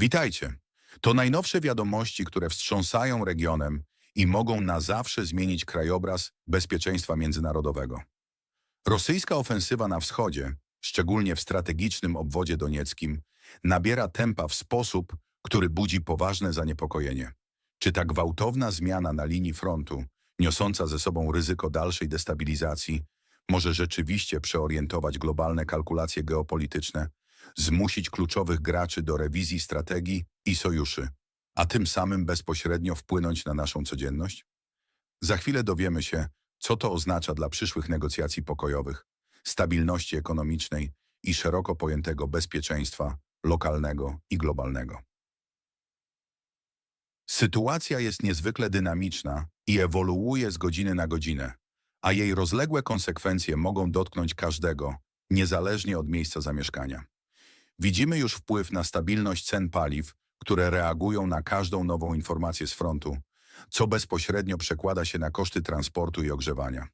Witajcie. To najnowsze wiadomości, które wstrząsają regionem i mogą na zawsze zmienić krajobraz bezpieczeństwa międzynarodowego. Rosyjska ofensywa na wschodzie, szczególnie w strategicznym obwodzie donieckim, nabiera tempa w sposób, który budzi poważne zaniepokojenie. Czy ta gwałtowna zmiana na linii frontu, niosąca ze sobą ryzyko dalszej destabilizacji, może rzeczywiście przeorientować globalne kalkulacje geopolityczne, zmusić kluczowych graczy do rewizji strategii i sojuszy, a tym samym bezpośrednio wpłynąć na naszą codzienność? Za chwilę dowiemy się, co to oznacza dla przyszłych negocjacji pokojowych, stabilności ekonomicznej i szeroko pojętego bezpieczeństwa lokalnego i globalnego. Sytuacja jest niezwykle dynamiczna i ewoluuje z godziny na godzinę, a jej rozległe konsekwencje mogą dotknąć każdego, niezależnie od miejsca zamieszkania. Widzimy już wpływ na stabilność cen paliw, które reagują na każdą nową informację z frontu, co bezpośrednio przekłada się na koszty transportu i ogrzewania.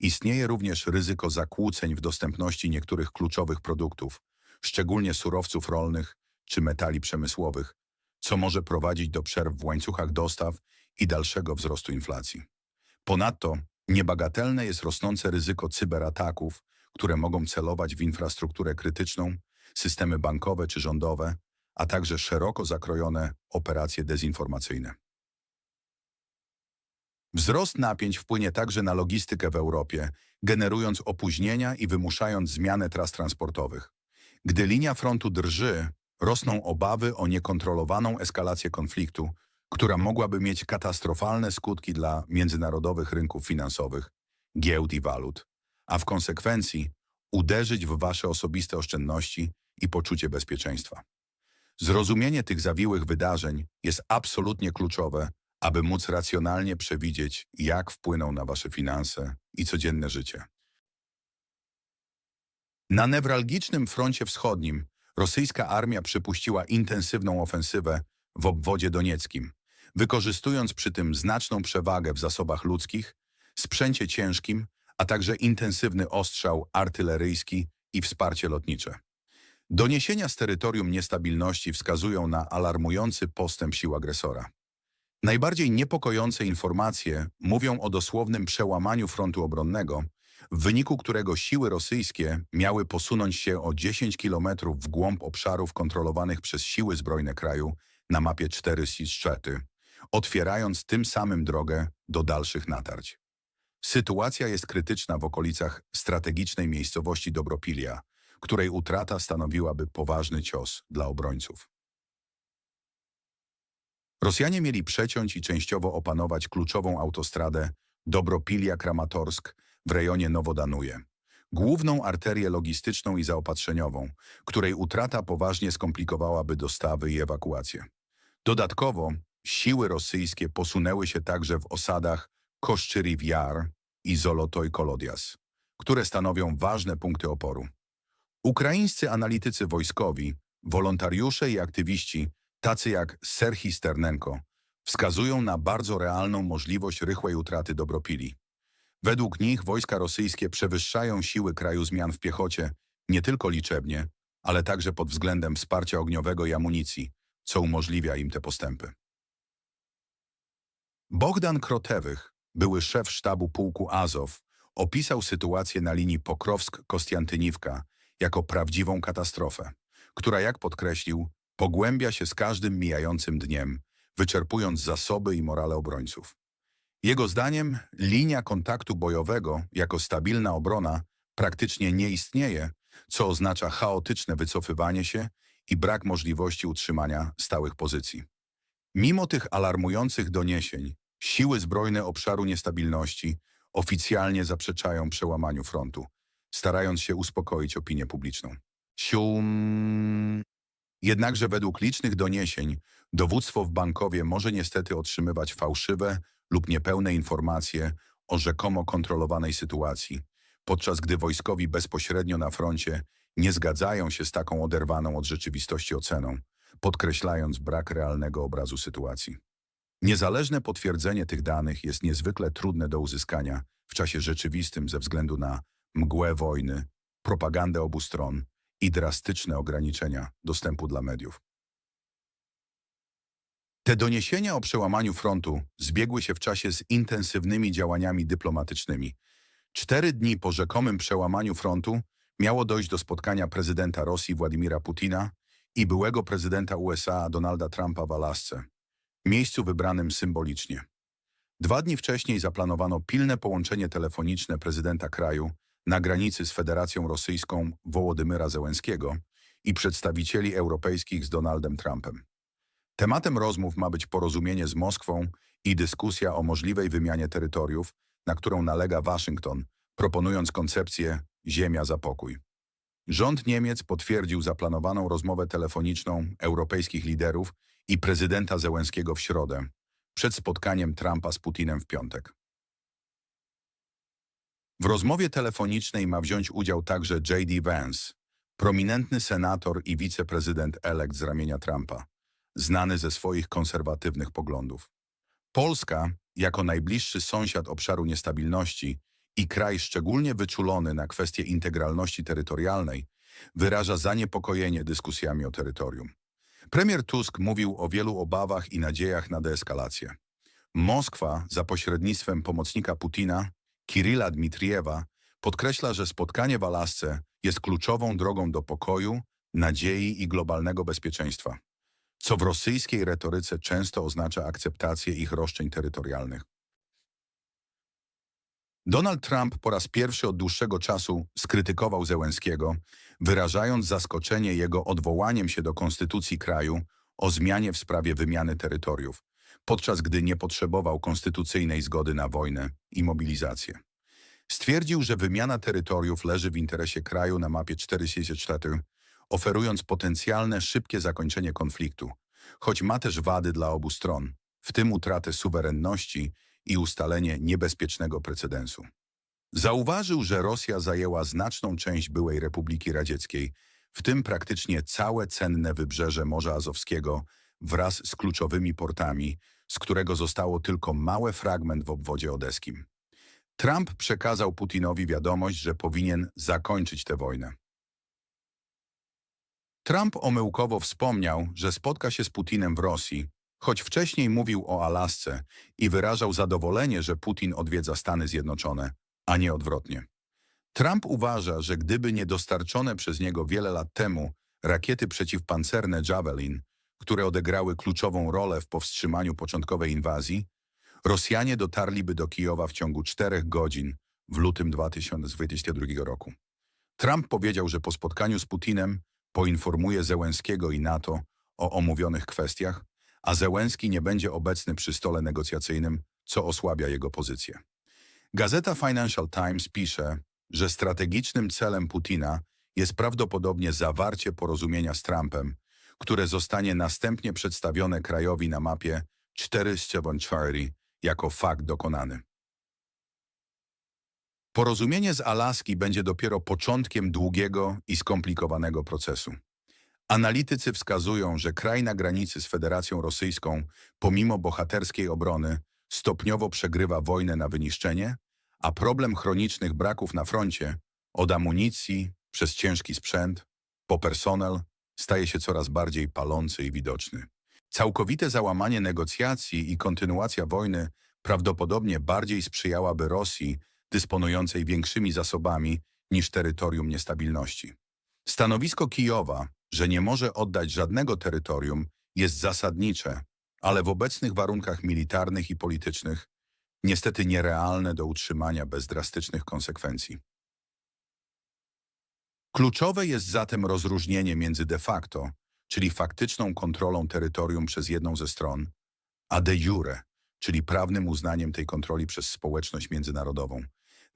Istnieje również ryzyko zakłóceń w dostępności niektórych kluczowych produktów, szczególnie surowców rolnych czy metali przemysłowych, co może prowadzić do przerw w łańcuchach dostaw i dalszego wzrostu inflacji. Ponadto niebagatelne jest rosnące ryzyko cyberataków, które mogą celować w infrastrukturę krytyczną, systemy bankowe czy rządowe, a także szeroko zakrojone operacje dezinformacyjne. Wzrost napięć wpłynie także na logistykę w Europie, generując opóźnienia i wymuszając zmianę tras transportowych. Gdy linia frontu drży, rosną obawy o niekontrolowaną eskalację konfliktu, która mogłaby mieć katastrofalne skutki dla międzynarodowych rynków finansowych, giełd i walut, a w konsekwencji uderzyć w wasze osobiste oszczędności i poczucie bezpieczeństwa. Zrozumienie tych zawiłych wydarzeń jest absolutnie kluczowe, aby móc racjonalnie przewidzieć, jak wpłyną na wasze finanse i codzienne życie. Na newralgicznym froncie wschodnim rosyjska armia przypuściła intensywną ofensywę w obwodzie donieckim, wykorzystując przy tym znaczną przewagę w zasobach ludzkich, sprzęcie ciężkim, a także intensywny ostrzał artyleryjski i wsparcie lotnicze. Doniesienia z terytorium niestabilności wskazują na alarmujący postęp sił agresora. Najbardziej niepokojące informacje mówią o dosłownym przełamaniu frontu obronnego, w wyniku którego siły rosyjskie miały posunąć się o 10 kilometrów w głąb obszarów kontrolowanych przez siły zbrojne kraju na mapie 4 Szczety, otwierając tym samym drogę do dalszych natarć. Sytuacja jest krytyczna w okolicach strategicznej miejscowości Dobropilia, której utrata stanowiłaby poważny cios dla obrońców. Rosjanie mieli przeciąć i częściowo opanować kluczową autostradę Dobropilia-Kramatorsk w rejonie Nowodanuje, główną arterię logistyczną i zaopatrzeniową, której utrata poważnie skomplikowałaby dostawy i ewakuację. Dodatkowo siły rosyjskie posunęły się także w osadach Koszczyriv Jar i które stanowią ważne punkty oporu. Ukraińscy analitycy wojskowi, wolontariusze i aktywiści, tacy jak Serhii Sternenko, wskazują na bardzo realną możliwość rychłej utraty Dobropili. Według nich wojska rosyjskie przewyższają siły kraju zmian w piechocie nie tylko liczebnie, ale także pod względem wsparcia ogniowego i amunicji, co umożliwia im te postępy. Bogdan Krotewych, były szef sztabu pułku Azow, opisał sytuację na linii Pokrowsk-Kostiantyniwka jako prawdziwą katastrofę, która, jak podkreślił, pogłębia się z każdym mijającym dniem, wyczerpując zasoby i morale obrońców. Jego zdaniem linia kontaktu bojowego jako stabilna obrona praktycznie nie istnieje, co oznacza chaotyczne wycofywanie się i brak możliwości utrzymania stałych pozycji. Mimo tych alarmujących doniesień, siły zbrojne obszaru niestabilności oficjalnie zaprzeczają przełamaniu frontu, starając się uspokoić opinię publiczną. Sium. Jednakże według licznych doniesień dowództwo w Bankowie może niestety otrzymywać fałszywe lub niepełne informacje o rzekomo kontrolowanej sytuacji, podczas gdy wojskowi bezpośrednio na froncie nie zgadzają się z taką oderwaną od rzeczywistości oceną, podkreślając brak realnego obrazu sytuacji. Niezależne potwierdzenie tych danych jest niezwykle trudne do uzyskania w czasie rzeczywistym ze względu na mgłę wojny, propagandę obu stron i drastyczne ograniczenia dostępu dla mediów. Te doniesienia o przełamaniu frontu zbiegły się w czasie z intensywnymi działaniami dyplomatycznymi. Cztery dni po rzekomym przełamaniu frontu miało dojść do spotkania prezydenta Rosji Władimira Putina i byłego prezydenta USA Donalda Trumpa w Alasce, miejscu wybranym symbolicznie. Dwa dni wcześniej zaplanowano pilne połączenie telefoniczne prezydenta kraju na granicy z Federacją Rosyjską Wołodymyra Zełenskiego i przedstawicieli europejskich z Donaldem Trumpem. Tematem rozmów ma być porozumienie z Moskwą i dyskusja o możliwej wymianie terytoriów, na którą nalega Waszyngton, proponując koncepcję ziemia za pokój. Rząd Niemiec potwierdził zaplanowaną rozmowę telefoniczną europejskich liderów i prezydenta Zełenskiego w środę, przed spotkaniem Trumpa z Putinem w piątek. W rozmowie telefonicznej ma wziąć udział także J.D. Vance, prominentny senator i wiceprezydent elekt z ramienia Trumpa, znany ze swoich konserwatywnych poglądów. Polska, jako najbliższy sąsiad obszaru niestabilności i kraj szczególnie wyczulony na kwestie integralności terytorialnej, wyraża zaniepokojenie dyskusjami o terytorium. Premier Tusk mówił o wielu obawach i nadziejach na deeskalację. Moskwa, za pośrednictwem pomocnika Putina, Kirilla Dmitriewa, podkreśla, że spotkanie w Alasce jest kluczową drogą do pokoju, nadziei i globalnego bezpieczeństwa, co w rosyjskiej retoryce często oznacza akceptację ich roszczeń terytorialnych. Donald Trump po raz pierwszy od dłuższego czasu skrytykował Zełenskiego, wyrażając zaskoczenie jego odwołaniem się do konstytucji kraju o zmianie w sprawie wymiany terytoriów, podczas gdy nie potrzebował konstytucyjnej zgody na wojnę i mobilizację. Stwierdził, że wymiana terytoriów leży w interesie kraju na mapie 464, oferując potencjalne szybkie zakończenie konfliktu, choć ma też wady dla obu stron, w tym utratę suwerenności i ustalenie niebezpiecznego precedensu. Zauważył, że Rosja zajęła znaczną część byłej Republiki Radzieckiej, w tym praktycznie całe cenne wybrzeże Morza Azowskiego wraz z kluczowymi portami, z którego zostało tylko mały fragment w obwodzie odeskim. Trump przekazał Putinowi wiadomość, że powinien zakończyć tę wojnę. Trump omyłkowo wspomniał, że spotka się z Putinem w Rosji, choć wcześniej mówił o Alasce i wyrażał zadowolenie, że Putin odwiedza Stany Zjednoczone, a nie odwrotnie. Trump uważa, że gdyby nie dostarczone przez niego wiele lat temu rakiety przeciwpancerne Javelin, które odegrały kluczową rolę w powstrzymaniu początkowej inwazji, Rosjanie dotarliby do Kijowa w ciągu czterech godzin w lutym 2022 roku. Trump powiedział, że po spotkaniu z Putinem poinformuje Zełenskiego i NATO o omówionych kwestiach, a Zełenski nie będzie obecny przy stole negocjacyjnym, co osłabia jego pozycję. Gazeta Financial Times pisze, że strategicznym celem Putina jest prawdopodobnie zawarcie porozumienia z Trumpem, które zostanie następnie przedstawione krajowi na mapie 474 jako fakt dokonany. Porozumienie z Alaski będzie dopiero początkiem długiego i skomplikowanego procesu. Analitycy wskazują, że kraj na granicy z Federacją Rosyjską, pomimo bohaterskiej obrony, stopniowo przegrywa wojnę na wyniszczenie, a problem chronicznych braków na froncie, od amunicji, przez ciężki sprzęt, po personel, staje się coraz bardziej palący i widoczny. Całkowite załamanie negocjacji i kontynuacja wojny prawdopodobnie bardziej sprzyjałaby Rosji, dysponującej większymi zasobami niż terytorium niestabilności. Stanowisko Kijowa, że nie może oddać żadnego terytorium, jest zasadnicze, ale w obecnych warunkach militarnych i politycznych niestety nierealne do utrzymania bez drastycznych konsekwencji. Kluczowe jest zatem rozróżnienie między de facto, czyli faktyczną kontrolą terytorium przez jedną ze stron, a de jure, czyli prawnym uznaniem tej kontroli przez społeczność międzynarodową,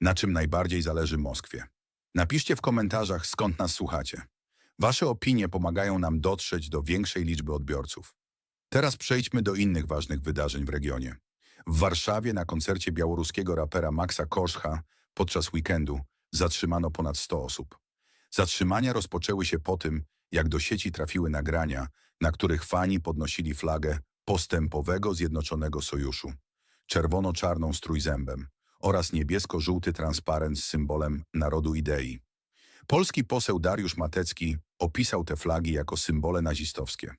na czym najbardziej zależy Moskwie. Napiszcie w komentarzach, skąd nas słuchacie. Wasze opinie pomagają nam dotrzeć do większej liczby odbiorców. Teraz przejdźmy do innych ważnych wydarzeń w regionie. W Warszawie na koncercie białoruskiego rapera Maxa Koszcha podczas weekendu zatrzymano ponad 100 osób. Zatrzymania rozpoczęły się po tym, jak do sieci trafiły nagrania, na których fani podnosili flagę postępowego Zjednoczonego Sojuszu, czerwono-czarną z trójzębem oraz niebiesko-żółty transparent z symbolem narodu idei. Polski poseł Dariusz Matecki opisał te flagi jako symbole nazistowskie.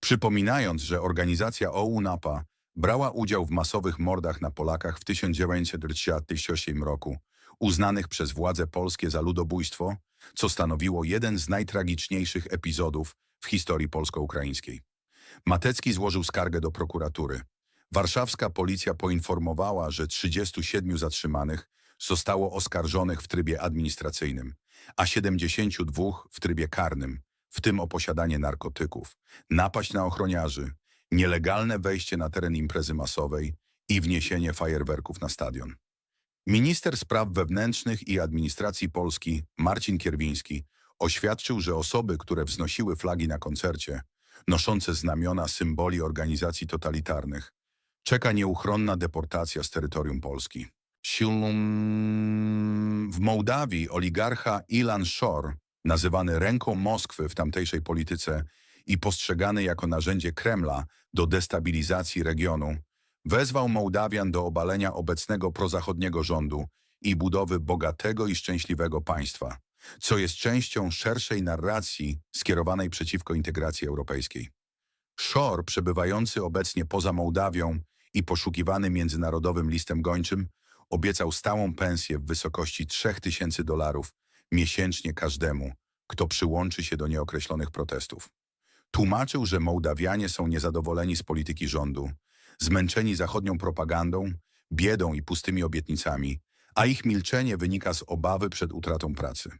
Przypominając, że organizacja OUNAPA brała udział w masowych mordach na Polakach w 1938 roku, uznanych przez władze polskie za ludobójstwo, co stanowiło jeden z najtragiczniejszych epizodów w historii polsko-ukraińskiej. Matecki złożył skargę do prokuratury. Warszawska policja poinformowała, że 37 zatrzymanych zostało oskarżonych w trybie administracyjnym, a 72 w trybie karnym, w tym o posiadanie narkotyków, napaść na ochroniarzy, nielegalne wejście na teren imprezy masowej i wniesienie fajerwerków na stadion. Minister Spraw Wewnętrznych i Administracji Polski Marcin Kierwiński oświadczył, że osoby, które wznosiły flagi na koncercie, noszące znamiona symboli organizacji totalitarnych, czeka nieuchronna deportacja z terytorium Polski. W Mołdawii oligarcha Ilan Shor, nazywany ręką Moskwy w tamtejszej polityce i postrzegany jako narzędzie Kremla do destabilizacji regionu, wezwał Mołdawian do obalenia obecnego prozachodniego rządu i budowy bogatego i szczęśliwego państwa, co jest częścią szerszej narracji skierowanej przeciwko integracji europejskiej. Shor, przebywający obecnie poza Mołdawią i poszukiwany międzynarodowym listem gończym, obiecał stałą pensję w wysokości 3000 dolarów miesięcznie każdemu, kto przyłączy się do nieokreślonych protestów. Tłumaczył, że Mołdawianie są niezadowoleni z polityki rządu, zmęczeni zachodnią propagandą, biedą i pustymi obietnicami, a ich milczenie wynika z obawy przed utratą pracy.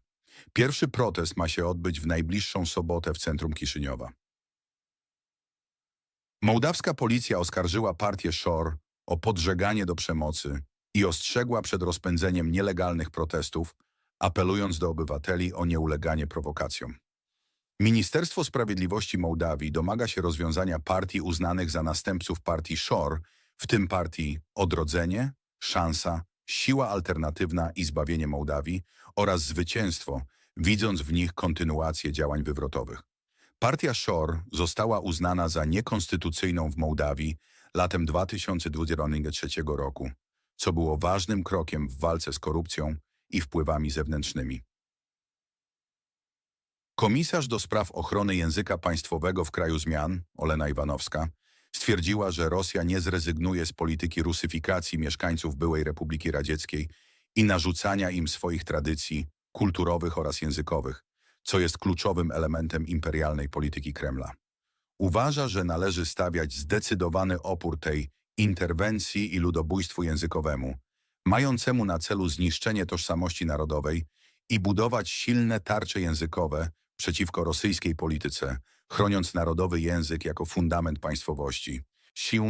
Pierwszy protest ma się odbyć w najbliższą sobotę w centrum Kiszyniowa. Mołdawska policja oskarżyła partię Shor o podżeganie do przemocy i ostrzegła przed rozpędzeniem nielegalnych protestów, apelując do obywateli o nieuleganie prowokacjom. Ministerstwo Sprawiedliwości Mołdawii domaga się rozwiązania partii uznanych za następców partii Shor, w tym partii Odrodzenie, Szansa, Siła Alternatywna i Zbawienie Mołdawii oraz Zwycięstwo, widząc w nich kontynuację działań wywrotowych. Partia Shor została uznana za niekonstytucyjną w Mołdawii latem 2023 roku, co było ważnym krokiem w walce z korupcją i wpływami zewnętrznymi. Komisarz do spraw ochrony języka państwowego w kraju zmian, Olena Iwanowska, stwierdziła, że Rosja nie zrezygnuje z polityki rusyfikacji mieszkańców byłej Republiki Radzieckiej i narzucania im swoich tradycji kulturowych oraz językowych, co jest kluczowym elementem imperialnej polityki Kremla. Uważa, że należy stawiać zdecydowany opór tej interwencji i ludobójstwu językowemu, mającemu na celu zniszczenie tożsamości narodowej i budować silne tarcze językowe przeciwko rosyjskiej polityce, chroniąc narodowy język jako fundament państwowości. Sił...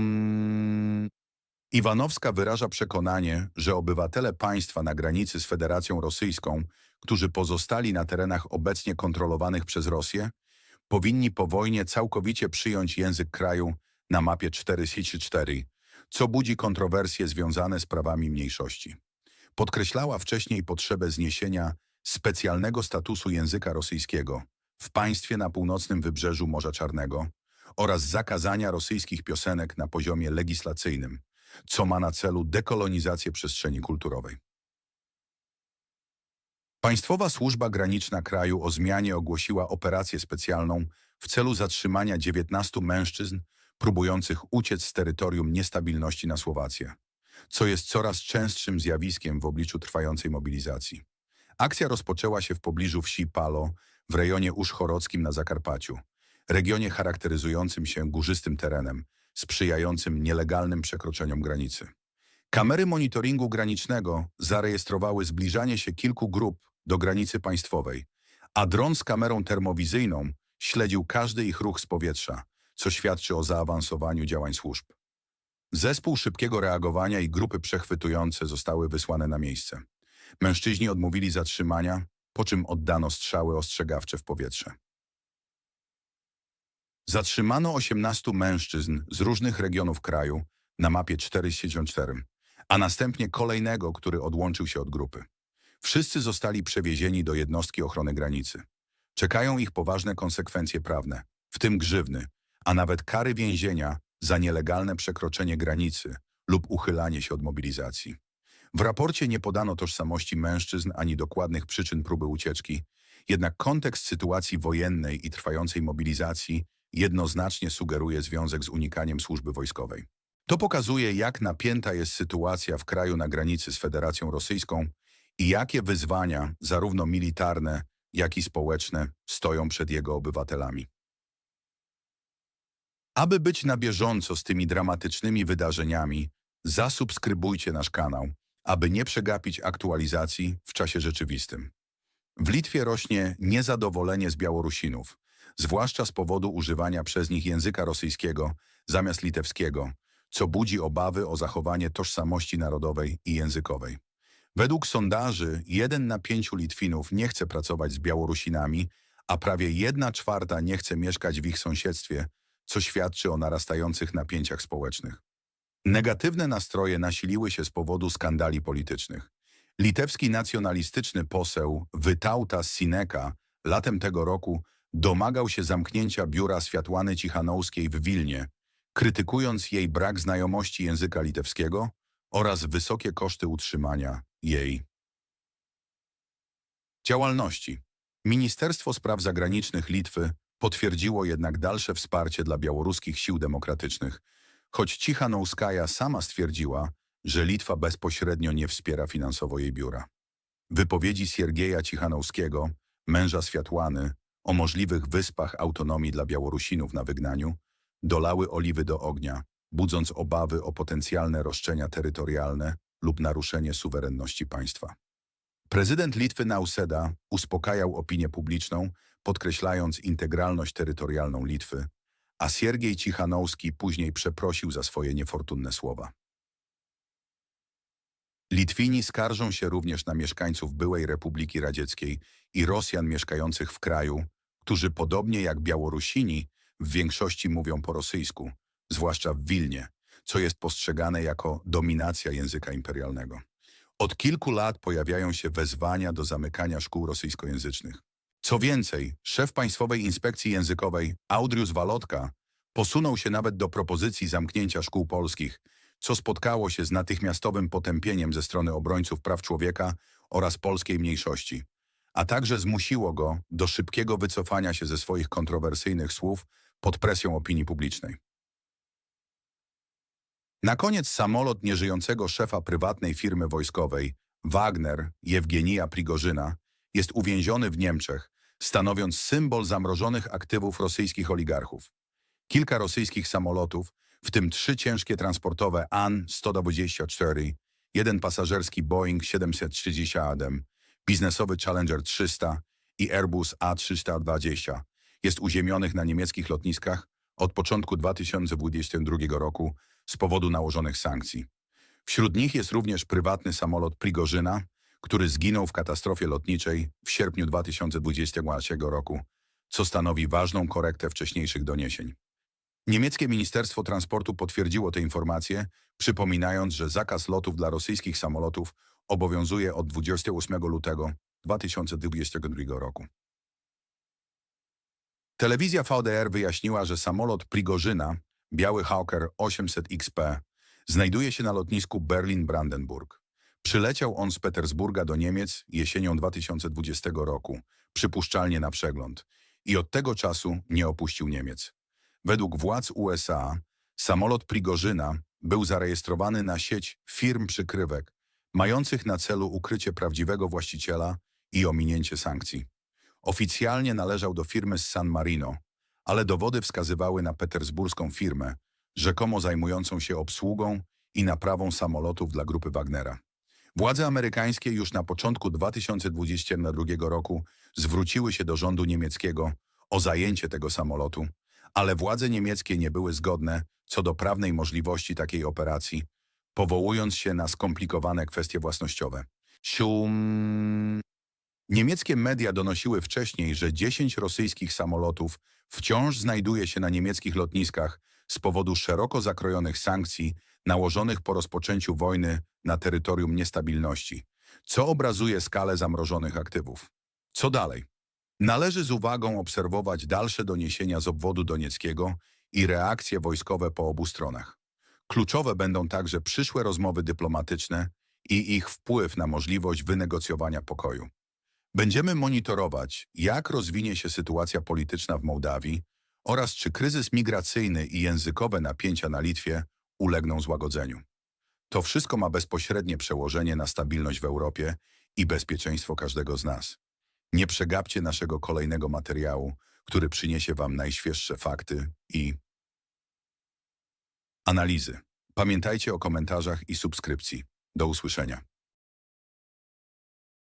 Iwanowska wyraża przekonanie, że obywatele państwa na granicy z Federacją Rosyjską, którzy pozostali na terenach obecnie kontrolowanych przez Rosję, powinni po wojnie całkowicie przyjąć język kraju na mapie 4 co budzi kontrowersje związane z prawami mniejszości. Podkreślała wcześniej potrzebę zniesienia specjalnego statusu języka rosyjskiego w państwie na północnym wybrzeżu Morza Czarnego oraz zakazania rosyjskich piosenek na poziomie legislacyjnym, co ma na celu dekolonizację przestrzeni kulturowej. Państwowa Służba Graniczna kraju o zmianie ogłosiła operację specjalną w celu zatrzymania 19 mężczyzn próbujących uciec z terytorium niestabilności na Słowację, co jest coraz częstszym zjawiskiem w obliczu trwającej mobilizacji. Akcja rozpoczęła się w pobliżu wsi Palo w rejonie Uszchorockim na Zakarpaciu, regionie charakteryzującym się górzystym terenem, sprzyjającym nielegalnym przekroczeniom granicy. Kamery monitoringu granicznego zarejestrowały zbliżanie się kilku grup do granicy państwowej, a dron z kamerą termowizyjną śledził każdy ich ruch z powietrza, co świadczy o zaawansowaniu działań służb. Zespół szybkiego reagowania i grupy przechwytujące zostały wysłane na miejsce. Mężczyźni odmówili zatrzymania, po czym oddano strzały ostrzegawcze w powietrze. Zatrzymano 18 mężczyzn z różnych regionów kraju na mapie 474, a następnie kolejnego, który odłączył się od grupy. Wszyscy zostali przewiezieni do jednostki ochrony granicy. Czekają ich poważne konsekwencje prawne, w tym grzywny, a nawet kary więzienia za nielegalne przekroczenie granicy lub uchylanie się od mobilizacji. W raporcie nie podano tożsamości mężczyzn ani dokładnych przyczyn próby ucieczki, jednak kontekst sytuacji wojennej i trwającej mobilizacji jednoznacznie sugeruje związek z unikaniem służby wojskowej. To pokazuje, jak napięta jest sytuacja w kraju na granicy z Federacją Rosyjską i jakie wyzwania, zarówno militarne, jak i społeczne, stoją przed jego obywatelami. Aby być na bieżąco z tymi dramatycznymi wydarzeniami, zasubskrybujcie nasz kanał, aby nie przegapić aktualizacji w czasie rzeczywistym. W Litwie rośnie niezadowolenie z Białorusinów, zwłaszcza z powodu używania przez nich języka rosyjskiego zamiast litewskiego, co budzi obawy o zachowanie tożsamości narodowej i językowej. Według sondaży jeden na pięciu Litwinów nie chce pracować z Białorusinami, a prawie jedna czwarta nie chce mieszkać w ich sąsiedztwie, co świadczy o narastających napięciach społecznych. Negatywne nastroje nasiliły się z powodu skandali politycznych. Litewski nacjonalistyczny poseł Wytautas Sineka latem tego roku domagał się zamknięcia biura Światłany Cichanouskiej w Wilnie, krytykując jej brak znajomości języka litewskiego oraz wysokie koszty utrzymania jej działalności. Ministerstwo Spraw Zagranicznych Litwy potwierdziło jednak dalsze wsparcie dla białoruskich sił demokratycznych, choć Cichanouskaja sama stwierdziła, że Litwa bezpośrednio nie wspiera finansowo jej biura. Wypowiedzi Siergieja Cichanouskiego, męża Światłany, o możliwych wyspach autonomii dla Białorusinów na wygnaniu, dolały oliwy do ognia, budząc obawy o potencjalne roszczenia terytorialne lub naruszenie suwerenności państwa. Prezydent Litwy Nauseda uspokajał opinię publiczną, podkreślając integralność terytorialną Litwy, a Siergiej Cichanouski później przeprosił za swoje niefortunne słowa. Litwini skarżą się również na mieszkańców byłej Republiki Radzieckiej i Rosjan mieszkających w kraju, którzy podobnie jak Białorusini w większości mówią po rosyjsku, zwłaszcza w Wilnie, co jest postrzegane jako dominacja języka imperialnego. Od kilku lat pojawiają się wezwania do zamykania szkół rosyjskojęzycznych. Co więcej, szef Państwowej Inspekcji Językowej Audrius Walotka posunął się nawet do propozycji zamknięcia szkół polskich, co spotkało się z natychmiastowym potępieniem ze strony obrońców praw człowieka oraz polskiej mniejszości, a także zmusiło go do szybkiego wycofania się ze swoich kontrowersyjnych słów pod presją opinii publicznej. Na koniec samolot nieżyjącego szefa prywatnej firmy wojskowej Wagner Jewgenija Prigorzyna jest uwięziony w Niemczech, stanowiąc symbol zamrożonych aktywów rosyjskich oligarchów. Kilka rosyjskich samolotów, w tym trzy ciężkie transportowe AN-124, jeden pasażerski Boeing 737, biznesowy Challenger 300 i Airbus A320 jest uziemionych na niemieckich lotniskach od początku 2022 roku z powodu nałożonych sankcji. Wśród nich jest również prywatny samolot Prigorzyna, który zginął w katastrofie lotniczej w sierpniu 2023 roku, co stanowi ważną korektę wcześniejszych doniesień. Niemieckie Ministerstwo Transportu potwierdziło te informacje, przypominając, że zakaz lotów dla rosyjskich samolotów obowiązuje od 28 lutego 2022 roku. Telewizja VDR wyjaśniła, że samolot Prigorzyna, biały Hawker 800 XP, znajduje się na lotnisku Berlin-Brandenburg. Przyleciał on z Petersburga do Niemiec jesienią 2020 roku, przypuszczalnie na przegląd, i od tego czasu nie opuścił Niemiec. Według władz USA samolot Prigorzyna był zarejestrowany na sieć firm przykrywek, mających na celu ukrycie prawdziwego właściciela i ominięcie sankcji. Oficjalnie należał do firmy z San Marino, ale dowody wskazywały na petersburską firmę, rzekomo zajmującą się obsługą i naprawą samolotów dla grupy Wagnera. Władze amerykańskie już na początku 2022 roku zwróciły się do rządu niemieckiego o zajęcie tego samolotu, ale władze niemieckie nie były zgodne co do prawnej możliwości takiej operacji, powołując się na skomplikowane kwestie własnościowe. Sium... Niemieckie media donosiły wcześniej, że 10 rosyjskich samolotów wciąż znajduje się na niemieckich lotniskach z powodu szeroko zakrojonych sankcji nałożonych po rozpoczęciu wojny na terytorium niestabilności, co obrazuje skalę zamrożonych aktywów. Co dalej? Należy z uwagą obserwować dalsze doniesienia z obwodu donieckiego i reakcje wojskowe po obu stronach. Kluczowe będą także przyszłe rozmowy dyplomatyczne i ich wpływ na możliwość wynegocjowania pokoju. Będziemy monitorować, jak rozwinie się sytuacja polityczna w Mołdawii oraz czy kryzys migracyjny i językowe napięcia na Litwie ulegną złagodzeniu. To wszystko ma bezpośrednie przełożenie na stabilność w Europie i bezpieczeństwo każdego z nas. Nie przegapcie naszego kolejnego materiału, który przyniesie Wam najświeższe fakty i analizy. Pamiętajcie o komentarzach i subskrypcji. Do usłyszenia.